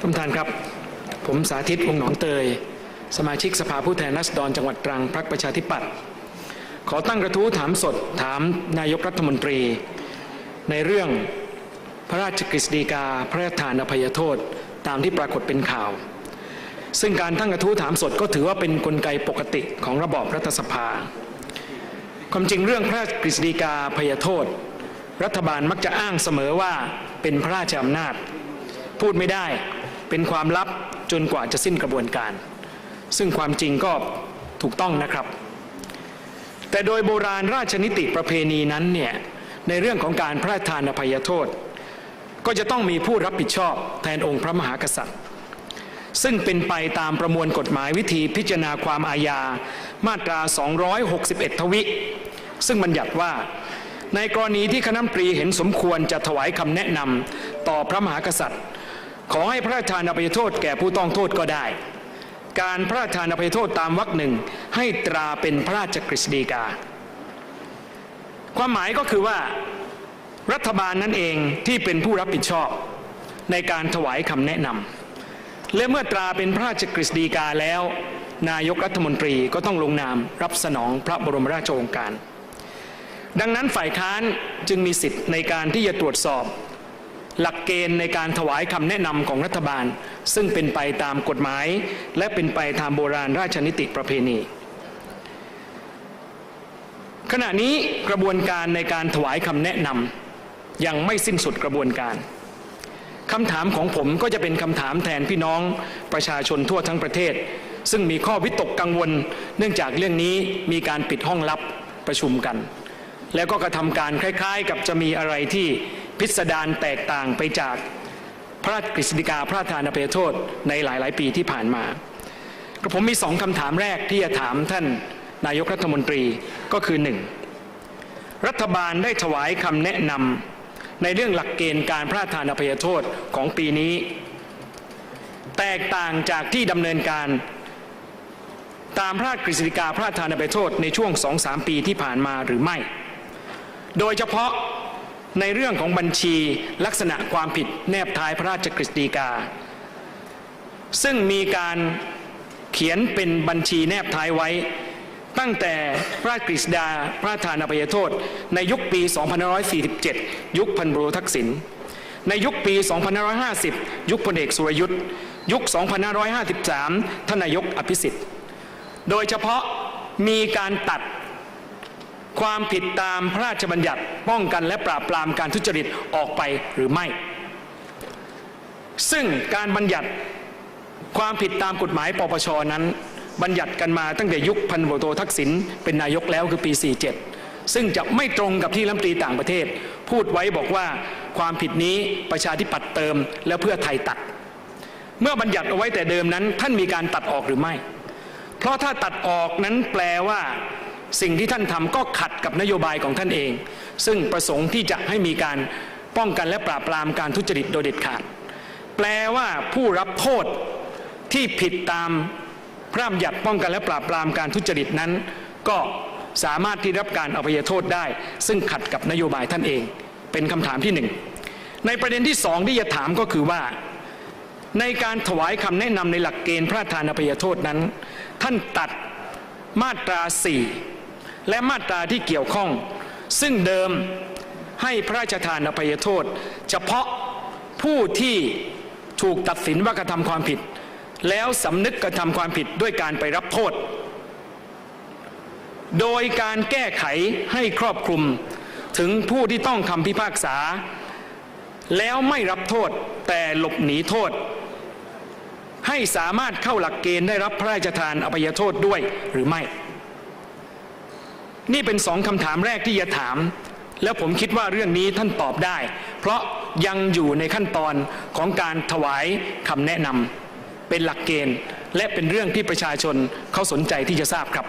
ท่านประธานครับ ผมสาธิตวงหนองเตย สมาชิกสภาผู้แทนราษฎรจังหวัดตรังพรรคประชาธิปัตย์ขอตั้งกระทู้ถามสดถามนายกรัฐมนตรี ในเรื่องพระราชกฤษฎีกา พระราชทานอภัยโทษตามที่ปรากฏเป็นข่าว ซึ่งการตั้งกระทู้ถามสดก็ถือว่าเป็นนกลไกปกติของระบอบรัฐสภา ความจริงเรื่องพระราชกฤษฎีกาอภัยโทษ รัฐบาลมักจะอ้างเสมอว่าเป็นพระราชอำนาจ พูดไม่ได้ เป็นความลับจนกว่าจะสิ้นกระบวนการ ซึ่งความจริงก็ถูกต้องนะครับ แต่โดยโบราณราชนิติประเพณีนั้นเนี่ยในเรื่องของการพระราชทานอภัยโทษ ก็จะต้องมีผู้รับผิดชอบแทนองค์พระมหากษัตริย์ ซึ่งเป็นไปตามประมวลกฎหมายวิธีพิจารณาความอาญามาตรา 261 ทวิ ซึ่งบัญญัติว่าในกรณีที่คณะมนตรีเห็นสมควรจะถวายคำแนะนำต่อพระมหากษัตริย์ ขอให้พระราชทานอภัยโทษแก่ผู้ต้องโทษก็ได้ การพระราชทานอภัยโทษตามวรรคหนึ่งให้ตราเป็นพระราชกฤษฎีกา ความหมายก็คือว่ารัฐบาลนั่นเองที่เป็นผู้รับผิดชอบในการถวายคำแนะนำและเมื่อตราเป็นพระราชกฤษฎีกาแล้ว นายกรัฐมนตรีก็ต้องลงนามรับสนองพระบรมราชโองการ ดังนั้นฝ่ายค้านจึงมีสิทธิ์ในการที่จะตรวจสอบ หลักเกณฑ์ในการถวายคำแนะนำของรัฐบาล ซึ่งเป็นไปตามกฎหมาย และเป็นไปตามโบราณราชนิติประเพณี ขณะนี้กระบวนการในการถวายคำแนะนำยังไม่สิ้นสุดกระบวนการคำถามของผมก็จะเป็นคำถามแทนพี่น้องประชาชนทั่วทั้งประเทศ ซึ่งมีข้อวิตกกังวล เนื่องจากเรื่องนี้มีการปิดห้องลับประชุมกัน แล้วก็กระทำการคล้าย ๆ กับจะมีอะไรที่ พิสดารแตกต่างไปจากพระราชกฤษฎีกาพระราชทานอภัยโทษในหลาย ๆ ปีที่ผ่านมากระผมมีสองคำถามแรกที่จะถามท่านนายกรัฐมนตรีก็คือหนึ่งรัฐบาลได้ถวายคำแนะนำในเรื่องหลักเกณฑ์การพระราชทานอภัยโทษของปีนี้ แตกต่างจากที่ดำเนินการตามพระราชกฤษฎีกาพระราชทานอภัยโทษในช่วงสองสามปีที่ผ่านมาหรือไม่ โดยเฉพาะ ในเรื่องของบัญชีลักษณะความผิดแนบท้ายพระราชกฤษฎีกา ซึ่งมีการเขียนเป็นบัญชีแนบท้ายไว้ ตั้งแต่พระราชกฤษฎาพระราชานอภัยโทษ ในยุคปี 2547 ยุคพันโรทักษิณในยุคปี 2550 ยุคพลเอกสุรยุทธ์ยุค 2553 ท่านนายกอภิสิทธิ์ โดยเฉพาะมีการตัด ความผิดตามพระราชบัญญัติป้องกันและปราบปรามการทุจริตออกไปหรือไม่ ซึ่งการบัญญัติความผิดตามกฎหมายปปชนั้น บัญญัติกันมาตั้งแต่ยุคพันโบโททักษิณเป็นนายกแล้วคือปี 47 ซึ่งจะไม่ตรงกับที่รัฐมนตรีต่างประเทศ พูดไว้บอกว่าความผิดนี้ประชาธิปัตย์เติมแล้วเพื่อไทยตัด เมื่อบัญญัติเอาไว้แต่เดิมนั้น ท่านมีการตัดออกหรือไม่ เพราะถ้าตัดออกนั้นแปลว่า สิ่งที่ท่านทำก็ขัดกับนโยบายของท่านเอง ซึ่งประสงค์ที่จะให้มีการป้องกันและปราบปรามการทุจริตโดยเด็ดขาด แปลว่าผู้รับโทษที่ผิดตามพระราชบัญญัติป้องกันและปราบปรามการทุจริตนั้น ก็สามารถที่รับการอภัยโทษได้ ซึ่งขัดกับนโยบายท่านเอง เป็นคำถามที่หนึ่งในประเด็นที่สองที่จะถามก็คือว่า ในการถวายคำแนะนำในหลักเกณฑ์พระราชทานอภัยโทษนั้น ท่านตัดมาตราสี่ และมาตราที่เกี่ยวข้อง ซึ่งเดิมให้พระราชทานอภัยโทษ เฉพาะผู้ที่ถูกตัดสินว่ากระทำความผิด แล้วสำนึกกระทำความผิดด้วยการไปรับโทษ โดยการแก้ไขให้ครอบคลุมถึงผู้ที่ต้องคำพิพากษา แล้วไม่รับโทษแต่หลบหนีโทษ ให้สามารถเข้าหลักเกณฑ์ได้รับพระราชทานอภัยโทษด้วยหรือไม่ นี่เป็นสองคำถามแรกที่จะถาม แล้วผมคิดว่าเรื่องนี้ท่านตอบได้ เพราะยังอยู่ในขั้นตอนของการถวายคำแนะนำเป็นหลักเกณฑ์ และเป็นเรื่องที่ประชาชนเขาสนใจที่จะทราบครับ